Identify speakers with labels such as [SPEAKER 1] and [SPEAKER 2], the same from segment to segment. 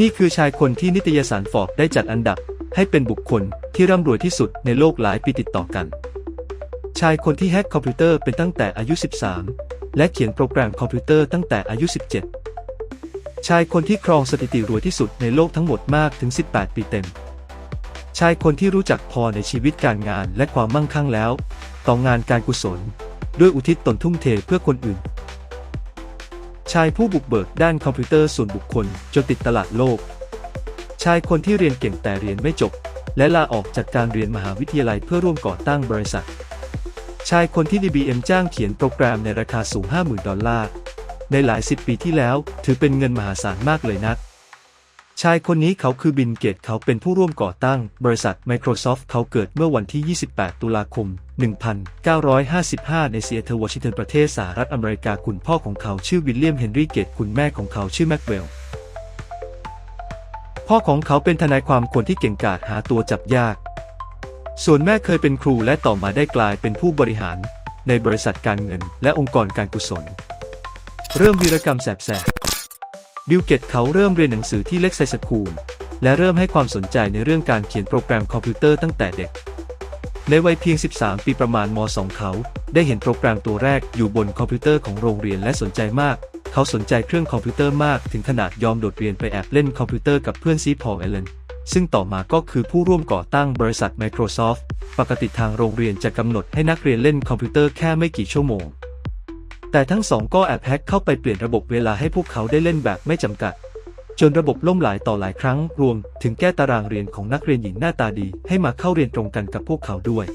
[SPEAKER 1] นี่คือชายคนที่นิตยสารฟอร์บได้จัดอันดับ ให้เป็นบุคคลที่ร่ำรวยที่สุดในโลกหลายปีติดต่อกัน ชายคนที่แฮกคอมพิวเตอร์เป็นตั้งแต่อายุ 13 และเขียนโปรแกรมคอมพิวเตอร์ตั้งแต่อายุ 17 ชายคนที่ครองสถิติรวยที่สุดในโลกทั้งหมดมากถึง 18 ปีเต็ม ชายคนที่รู้จักพอในชีวิตการงานและความมั่งคั่งแล้ว ต่องานการกุศล ด้วยอุทิศตนทุ่มเทเพื่อคนอื่น ชายผู้บุกเบิกด้านคอมพิวเตอร์ส่วนบุคคลจนติดตลาดโลก ชายคนที่เรียนเก่งแต่เรียนไม่จบ และลาออกจากการเรียนมหาวิทยาลัยเพื่อร่วมก่อตั้งบริษัท ชายคนที่ DBM จ้างเขียนโปรแกรมในราคาสูง 50,000 ดอลลาร์ ในหลายสิบปีที่แล้ว ถือเป็นเงินมหาศาลมากเลยนัก ชายคนนี้เขาคือบินเกตเขาเป็นผู้ร่วมก่อตั้ง บริษัท Microsoft เขาเกิดเมื่อวันที่ 28 ตุลาคม 1955 ในซีแอตเทิลวอชิงตันประเทศสหรัฐอเมริกาคุณพ่อของเขาชื่อวิลเลียมเฮนรี่เกตคุณแม่ของเขาชื่อแม็กเวลพ่อของเขาเป็นทนายความคนที่เก่งกาจหาตัวจับยาก ส่วนแม่เคยเป็นครูและต่อมาได้กลายเป็นผู้บริหาร ในบริษัทการเงินและองค์กรการกุศล เริ่มวีรกรรมแสบ บิลเกตเขาเริ่มเรียนหนังสือที่เล็กไซสคูล และเริ่มให้ความสนใจในเรื่องการเขียนโปรแกรมคอมพิวเตอร์ตั้งแต่เด็ก ในวัยเพียง 13 ปีประมาณม .2 เขา ได้เห็นโปรแกรมตัวแรกอยู่บนคอมพิวเตอร์ของโรงเรียนและสนใจมาก เขาสนใจเครื่องคอมพิวเตอร์มากถึงขนาดยอมโดดเรียนไปแอบเล่นคอมพิวเตอร์กับเพื่อนซีพอลเอเลนซึ่งต่อมาก็คือผู้ร่วมก่อตั้งบริษัท Microsoft ปกติทางโรงเรียนจะกำหนดให้นักเรียนเล่นคอมพิวเตอร์แค่ไม่กี่ชั่วโมง แต่ทั้งสองก็แอบแฮ็กเข้าไปเปลี่ยนระบบเวลาให้พวกเขาได้เล่นแบบไม่จำกัด จนระบบล่มหลายต่อหลายครั้ง รวมถึงแก้ตารางเรียนของนักเรียนหญิงหน้าตาดี ให้มาเข้าเรียนตรงกันกับพวกเขาด้วย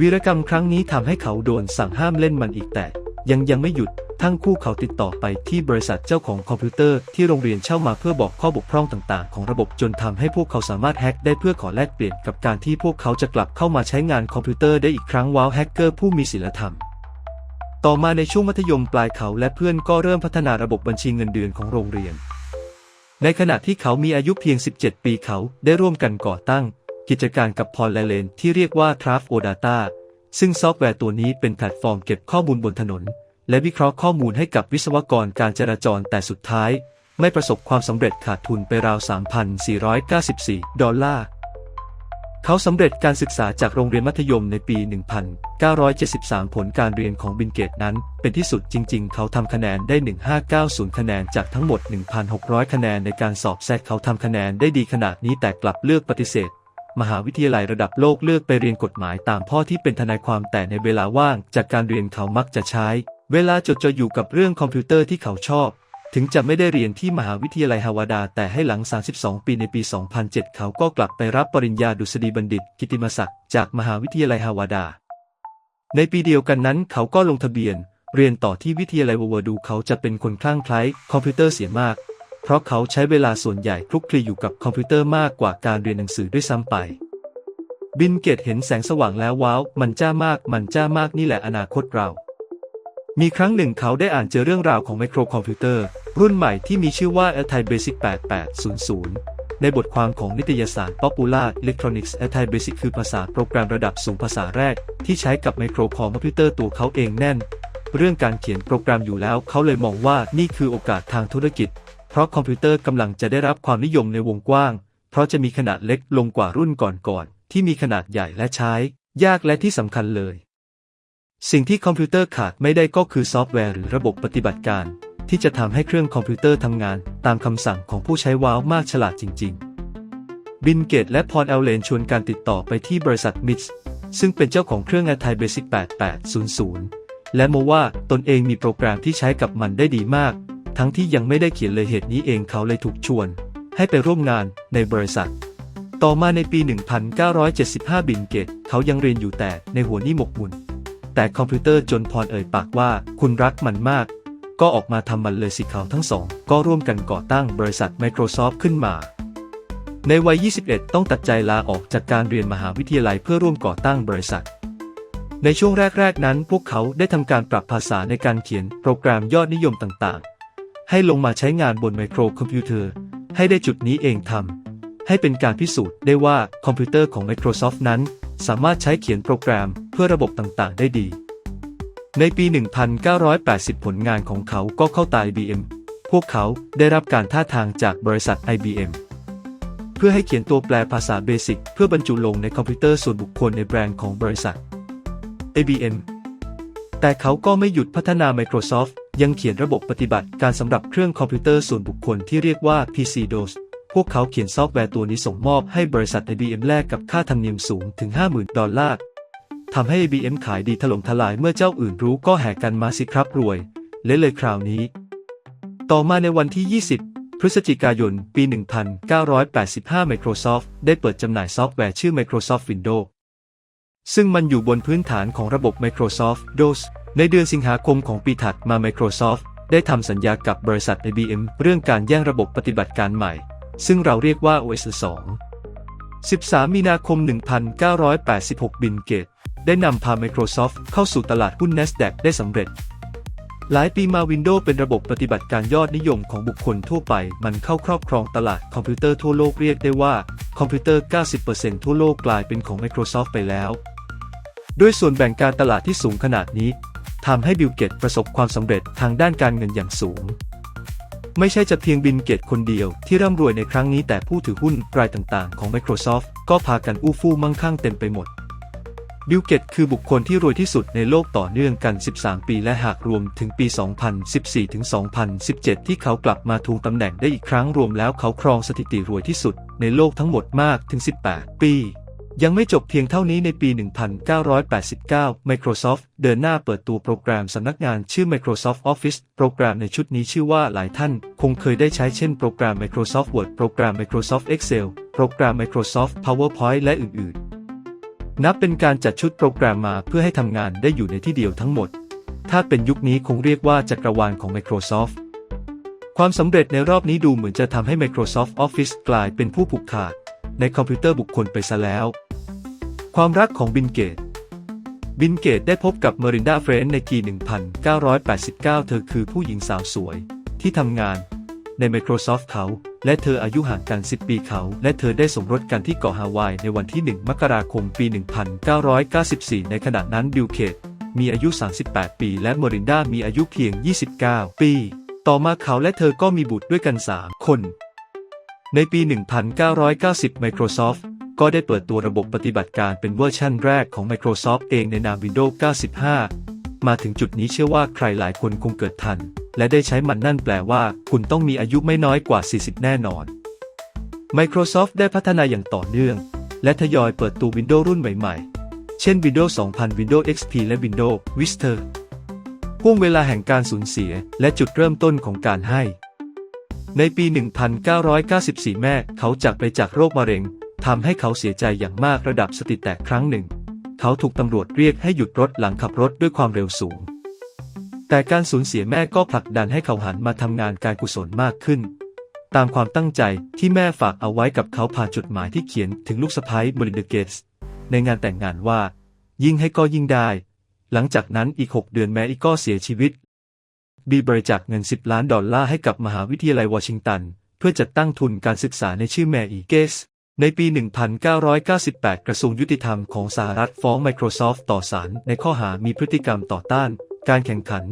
[SPEAKER 1] วีรกรรมครั้งนี้ทำให้เขาโดนสั่งห้ามเล่นมันอีกแต่ ยังยังไม่หยุดทั้งคู่เขาติดต่อไปที่บริษัทเจ้าของคอมพิวเตอร์ที่โรงเรียนเช่ามาเพื่อบอกข้อบกพร่องต่างๆ ของระบบจนทำให้พวกเขาสามารถแฮ็กได้เพื่อขอแลกเปลี่ยนกับการที่พวกเขาจะกลับเข้ามาใช้งานคอมพิวเตอร์ได้อีกครั้งว้าวแฮกเกอร์ผู้มีศีลธรรม ต่อมาในช่วงมัธยมปลายเขาและเพื่อนก็เริ่มพัฒนาระบบบัญชีเงินเดือนของโรงเรียน ในขณะที่เขามีอายุเพียง 17 ปีเขาได้ร่วมกันก่อตั้ง กิจการกับพอลและเลนที่เรียกว่า Craft o Data ซึ่งซอฟต์แวร์ตัวนี้เป็นแพลตฟอร์มเก็บข้อมูลบนถนน และวิเคราะห์ข้อมูลให้กับวิศวกรการจราจรแต่สุดท้าย ไม่ประสบความสำเร็จขาดทุนไปราว 3,494 ดอลลาร์ เขาสำเร็จการศึกษาจากโรงเรียนมัธยมในปี 1000 1973 ผลการเรียนของบินเกตนั้น เป็นที่สุดจริง ๆ เขาทำคะแนนได้ 1590 คะแนนจากทั้งหมด 1,600 คะแนนในการสอบแซกเขาทำคะแนนได้ดีขนาดนี้แต่กลับเลือกปฏิเสธ มหาวิทยาลัยระดับโลกเลือกไปเรียนกฎหมายตามพ่อที่เป็นทนายความแต่ในเวลาว่างจากการเรียนเขามักจะใช้ เวลาจดจ่ออยู่กับเรื่องคอมพิวเตอร์ที่เขาชอบถึงจะไม่ได้เรียนที่มหาวิทยาลัยฮาวาดา แต่ให้หลัง 32 ปีในปี 2007 เขาก็กลับไปรับปริญญาดุษฎีบัณฑิต กิตติมศักดิ์จากมหาวิทยาลัยฮาวาดา ในปีเดียวกันนั้นเขาก็ลงทะเบียน เรียนต่อที่วิทยาลัยวอร์ดูเขาจะเป็นคนคลั่งไคล้คอมพิวเตอร์เสียมาก เพราะเขาใช้เวลาส่วนใหญ่คลุกคลีอยู่กับคอมพิวเตอร์มากกว่าการเรียนหนังสือด้วยซ้ำไป บินเกตเห็นแสงสว่างแล้วว้าว มันจ้ามาก มันจ้ามากนี่แหละอนาคตเรา มีครั้งหนึ่งเขาได้อ่านเจอเรื่องราวของไมโครคอมพิวเตอร์รุ่นใหม่ที่มีชื่อว่า a t i Basic 8800 ในบทความของนิตยสาร Popular Electronics a t i Basic คือภาษาโปรแกรมระดับสูงภาษาแรก ที่ใช้กับไมโครคอมพิวเตอร์ตัวเขาเองแน่น เรื่องการเขียนโปรแกรมอยู่แล้วเขาเลยมองว่านี่คือโอกาสทางธุรกิจ เพราะคอมพิวเตอร์กำลังจะได้รับความนิยมในวงกว้าง เพราะจะมีขนาดเล็กลงกว่ารุ่นก่อนๆที่มีขนาดใหญ่และใช้ ยากและที่สำคัญเลย สิ่งที่คอมพิวเตอร์ขาดไม่ได้ก็คือซอฟต์แวร์หรือระบบปฏิบัติการ ที่จะทำให้เครื่องคอมพิวเตอร์ทำงานตามคำสั่งของผู้ใช้ว้าวมากฉลาดจริง ๆ บินเกตและพอลเอลเลนชวนการติดต่อไปที่บริษัทมิทส์ซึ่งเป็นเจ้าของเครื่อง a t i Basic 8800 และโมว่าตนเองมีโปรแกรมที่ใช้กับมันได้ดีมาก ทั้งที่ยังไม่ได้เขียนเลยเหตุนี้เองเขาเลยถูกชวน ให้ไปร่วมงานในบริษัท ต่อมาในปี 1975 บินเกตเขายังเรียนอยู่แต่ในหัวนี่หมกมุ่นแต่คอมพิวเตอร์จนพรเอ่ยปากว่าคุณรักมันมาก ก็ออกมาทำมันเลยสิเขาทั้งสอง ก็ร่วมกันก่อตั้งบริษัท Microsoft ขึ้นมา ในวัย 21 ต้องตัดใจลาออกจากการเรียนมหาวิทยาลัยเพื่อร่วมก่อตั้งบริษัท ในช่วงแรก ๆ นั้น พวกเขาได้ทำการปรับภาษาในการเขียนโปรแกรมยอดนิยมต่างๆ ให้ลงมาใช้งานบนไมโครคอมพิวเตอร์ ให้ได้จุดนี้เองทำให้เป็นการพิสูจน์ได้ว่าคอมพิวเตอร์ของ Microsoft นั้น สามารถใช้เขียนโปรแกรมเพื่อระบบต่างๆ ได้ดี ในปี 1980 ผลงานของเขาก็เข้าตา IBM พวกเขาได้รับการท่าทางจากบริษัท IBM เพื่อให้เขียนตัวแปลภาษาเบสิกเพื่อบรรจุลงในคอมพิวเตอร์ส่วนบุคคลในแบรนด์ของบริษัท IBM แต่เขาก็ไม่หยุดพัฒนา Microsoft ยังเขียนระบบปฏิบัติการสำหรับเครื่องคอมพิวเตอร์ส่วนบุคคลที่เรียกว่า PC-DOS พวกเขาเขียนซอฟต์แวร์ตัวนี้ส่งมอบให้บริษัท IBM แลกกับค่าธรรมเนียมสูงถึง 50,000 ดอลลาร์ ทำให้ IBM ขายดีถล่มทลายเมื่อเจ้าอื่นรู้ก็แห่กันมาสิครับรวยและเลยคราวนี้ ต่อมาในวันที่ 20 พฤศจิกายน ปี 1985 Microsoft ได้เปิดจำหน่ายซอฟต์แวร์ชื่อ Microsoft Windows ซึ่งมันอยู่บนพื้นฐานของระบบ Microsoft DOS ในเดือนสิงหาคมของปีถัดมา Microsoft ได้ทำสัญญากับบริษัท IBM เรื่องการแย่งระบบปฏิบัติการใหม่ ซึ่งเราเรียกว่า OS 2 13 มีนาคม 1986 บิลเกต ได้นำพา Microsoft เข้าสู่ตลาดหุ้น NASDAQ ได้สำเร็จ หลายปีมา Windows เป็นระบบปฏิบัติการยอดนิยมของบุคคลทั่วไป มันเข้าครอบครองตลาดคอมพิวเตอร์ทั่วโลกเรียกได้ว่า คอมพิวเตอร์ 90%ทั่วโลกกลายเป็นของ Microsoft ไปแล้ว ด้วยส่วนแบ่งการตลาดที่สูงขนาดนี้ทำให้บิลเกตประสบความสำเร็จทางด้านการเงินอย่างสูง ไม่ใช่จะเพียงบิลเกตคนเดียวที่ร่ำรวยในครั้งนี้แต่ผู้ถือหุ้นรายต่างๆ ของ Microsoft ก็พากันอู้ฟู่มั่งคั่งเต็มไปหมด บิลเกตคือบุคคลที่รวยที่สุดในโลกต่อเนื่องกัน 13 ปีและหากรวมถึงปี 2014 ถึง 2017 ที่เขากลับมาทวงตำแหน่งได้อีกครั้งรวมแล้วเขาครองสถิติรวยที่สุดในโลกทั้งหมดมากถึง 18 ปี ยังไม่จบเพียงเท่านี้ในปี 1989 Microsoft เดินหน้าเปิดตัวโปรแกรมสำนักงานชื่อ Microsoft Office โปรแกรมในชุดนี้ชื่อว่าหลายท่าน คงเคยได้ใช้เช่นโปรแกรม Microsoft Word โปรแกรม Microsoft Excel โปรแกรม Microsoft PowerPoint และอื่นๆ นับเป็นการจัดชุดโปรแกรมมาเพื่อให้ทำงานได้อยู่ในที่เดียวทั้งหมด ถ้าเป็นยุคนี้คงเรียกว่าจักรวาลของ Microsoft ความสำเร็จในรอบนี้ดูเหมือนจะทำให้ Microsoft Office กลายเป็นผู้ผูกขาด ในคอมพิวเตอร์บุคคลไปซะแล้ว ความรักของบินเกต บินเกตได้พบกับเมรินดาเฟรนในปี1989 เธอคือผู้หญิงสาวสวย ที่ทำงาน ใน Microsoft เขา และเธออายุห่างกัน 10 ปีเขา และเธอได้สมรสกันที่เกาะฮาวายในวันที่ 1 มกราคมปี 1994 ในขณะนั้นบิลเกตมีอายุ 38 ปี และเมรินดามีอายุเพียง 29 ปี ต่อมาเขาและเธอก็มีบุตรด้วยกัน 3 คน ในปี 1990 Microsoft ก็ได้เปิดตัวระบบปฏิบัติการเป็นเวอร์ชั่นแรกของ Microsoft เองในนาม Windows 95 มาถึงจุดนี้เชื่อว่าใครหลายคนคงเกิดทัน และได้ใช้มันนั่นแปลว่า คุณต้องมีอายุไม่น้อยกว่า 40 แน่นอน Microsoft ได้พัฒนาอย่างต่อเนื่อง และทยอยเปิดตัว Windows รุ่นใหม่ๆ เช่น Windows 2000 Windows XP และ Windows Vista ห่วงเวลาแห่งการสูญเสียและจุดเริ่มต้นของการให้ ในปี 1994 แม่เขาจากไปจากโรคมะเร็งทำให้เขาเสียใจอย่างมากระดับสติแตกครั้งหนึ่ง เขาถูกตำรวจเรียกให้หยุดรถหลังขับรถด้วยความเร็วสูง แต่การสูญเสียแม่ก็ผลักดันให้เขาหันมาทำงานการกุศลมากขึ้น ตามความตั้งใจที่แม่ฝากเอาไว้กับเขาผ่านจดหมายที่เขียนถึงลูกสะใภ้บรินเดเกสในงานแต่งงานว่า ยิ่งให้ก็ยิ่งได้ หลังจากนั้นอีก 6 เดือนแม่อีก็เสียชีวิต บีบริจาคเงิน 10 ล้านดอลลาร์ให้กับมหาวิทยาลัยวอชิงตัน เพื่อจัดตั้งทุนการศึกษาในชื่อแม่อีเกส ในปี 1998 กระทรวงยุติธรรมของสหรัฐฟ้อง Microsoft ต่อศาลในข้อหามีพฤติกรรมต่อต้าน การแข่งขัน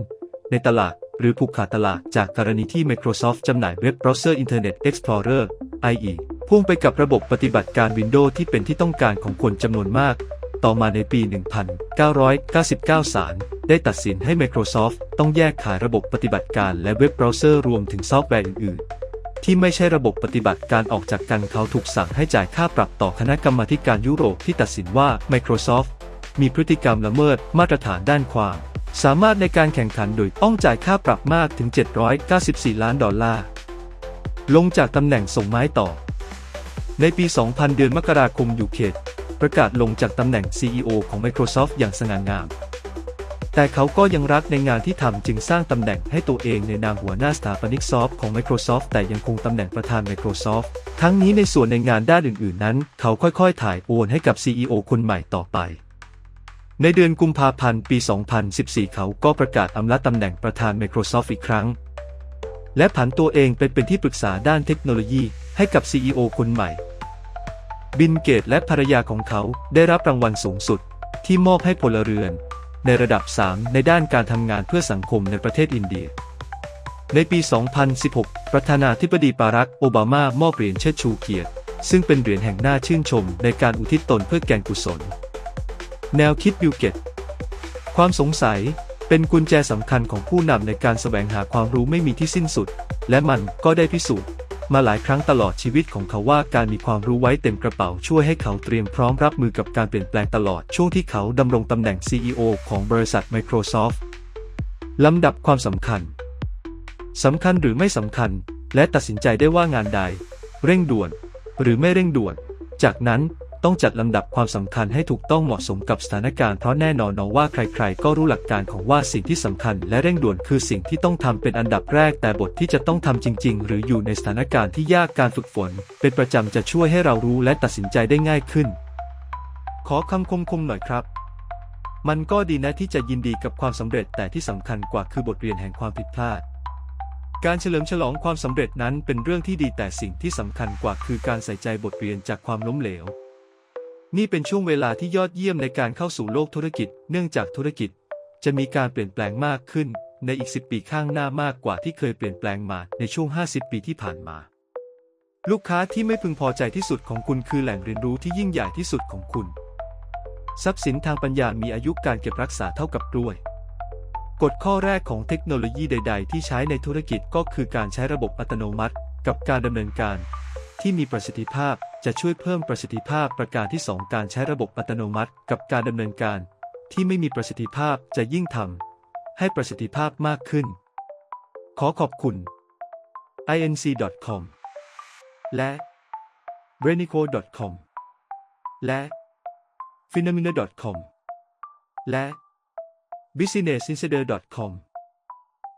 [SPEAKER 1] ในตลาดหรือผูกขาดตลาดจากกรณีที่ Microsoft จำหน่ายเว็บเบราว์เซอร์ Internet Explorer IE พ่วงไปกับระบบปฏิบัติการ Windows ที่เป็นที่ต้องการของคนจำนวนมาก ต่อมาในปี 1999 ศาลได้ตัดสินให้ Microsoft ต้องแยกขายระบบปฏิบัติการและเว็บเบราว์เซอร์รวมถึงซอฟต์แวร์อื่น ๆ ที่ไม่ใช่ระบบปฏิบัติการออกจากกันเขาถูกสั่งให้จ่ายค่าปรับต่อคณะกรรมาการยุโรปที่ตัดสินว่า Microsoft มีพฤติกรรมละเมิดมาตรฐานด้านความ สามารถในการแข่งขันโดยต้องจ่ายค่าปรับมากถึง 794 ล้านดอลลาร์ ลงจากตำแหน่งส่งไม้ต่อ ในปี 2000 เดือนมกราคมยูเคตประกาศลงจากตำแหน่ง CEO ของ Microsoft อย่างสง่างาม แต่เขาก็ยังรักในงานที่ทำจึงสร้างตำแหน่งให้ตัวเองในนามหัวหน้าสถาปนิกซอฟต์ของ Microsoft แต่ยังคงตำแหน่งประธาน Microsoft ทั้งนี้ในส่วนในงานด้านอื่น ๆ นั้น เขาค่อย ๆ ถ่ายโอนให้กับ CEO คนใหม่ต่อไป ในเดือนกุมภาพันธ์ปี 2014 เขาก็ประกาศอำลาตำแหน่งประธาน Microsoft อีกครั้ง และผันตัวเองเป็นเป็นที่ปรึกษาด้านเทคโนโลยีให้กับ CEO คนใหม่ บินเกตและภรรยาของเขาได้รับรางวัลสูงสุดที่มอบให้พลเรือน ในระดับ 3 ในด้านการทำงานเพื่อสังคมในประเทศอินเดีย ในปี 2016 ประธานาธิบดีบารักโอบามามอบเหรียญเชิดชูเกียรติ ซึ่งเป็นเหรียญแห่งหน้าชื่นชมในการอุทิศตนเพื่อแก่งกุศล แนวคิดบิลเกตความสงสัยเป็นกุญแจสำคัญของผู้นำในการแสวงหาความรู้ไม่มีที่สิ้นสุด และมันก็ได้พิสูจน์ มาหลายครั้งตลอดชีวิตของเขาว่าการมีความรู้ไว้เต็มกระเป๋าช่วยให้เขาเตรียมพร้อมรับมือกับการเปลี่ยนแปลงตลอดช่วงที่เขาดำรงตำแหน่ง CEO ของบริษัท Microsoft ลำดับความสำคัญสำคัญหรือไม่สำคัญ และตัดสินใจได้ว่างานใด เร่งด่วน หรือไม่เร่งด่วน จากนั้น ต้องจัดลำดับความสำคัญให้ถูกต้องเหมาะสมกับสถานการณ์เพราะแน่นอนนว่าใครๆ ก็รู้หลักการของว่าสิ่งที่สำคัญและเร่งด่วนคือสิ่งที่ต้องทำเป็นอันดับแรก แต่บทที่จะต้องทำจริง ๆ หรืออยู่ในสถานการณ์ที่ยากการฝึกฝน เป็นประจำจะช่วยให้เรารู้และตัดสินใจได้ง่ายขึ้น ขอคำคมคมหน่อยครับ มันก็ดีนะที่จะยินดีกับความสำเร็จแต่ที่สำคัญกว่าคือบทเรียนแห่งความผิดพลาดการเฉลิมฉลองความสำเร็จนั้นเป็นเรื่องที่ดีแต่สิ่งที่สำคัญกว่าคือการใส่ใจบทเรียนจากความล้มเหลว นี่เป็นช่วงเวลาที่ยอดเยี่ยมในการเข้าสู่โลกธุรกิจ เนื่องจากธุรกิจ จะมีการเปลี่ยนแปลงมากขึ้น ในอีก 10 ปีข้างหน้ามากกว่าที่เคยเปลี่ยนแปลงมาในช่วง 50 ปีที่ผ่านมา ลูกค้าที่ไม่พึงพอใจที่สุดของคุณคือแหล่งเรียนรู้ที่ยิ่งใหญ่ที่สุดของคุณ ทรัพย์สินทางปัญญามีอายุการเก็บรักษาเท่ากับกล้วยกฎข้อแรกของเทคโนโลยีใด ๆ ที่ใช้ในธุรกิจก็คือการใช้ระบบอัตโนมัติ กับการดำเนินการ ที่มีประสิทธิภาพจะช่วยเพิ่มประสิทธิภาพประการที่ 2 การใช้ระบบอัตโนมัติ กับการดำเนินการ ที่ไม่มีประสิทธิภาพจะยิ่งทำให้ประสิทธิภาพมากขึ้น ขอขอบคุณ inc.com และ renico.com และ phenomena.com และ businessinsider.com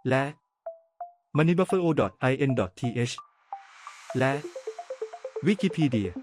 [SPEAKER 1] และ moneybuffalo.in.th และ Wikipedia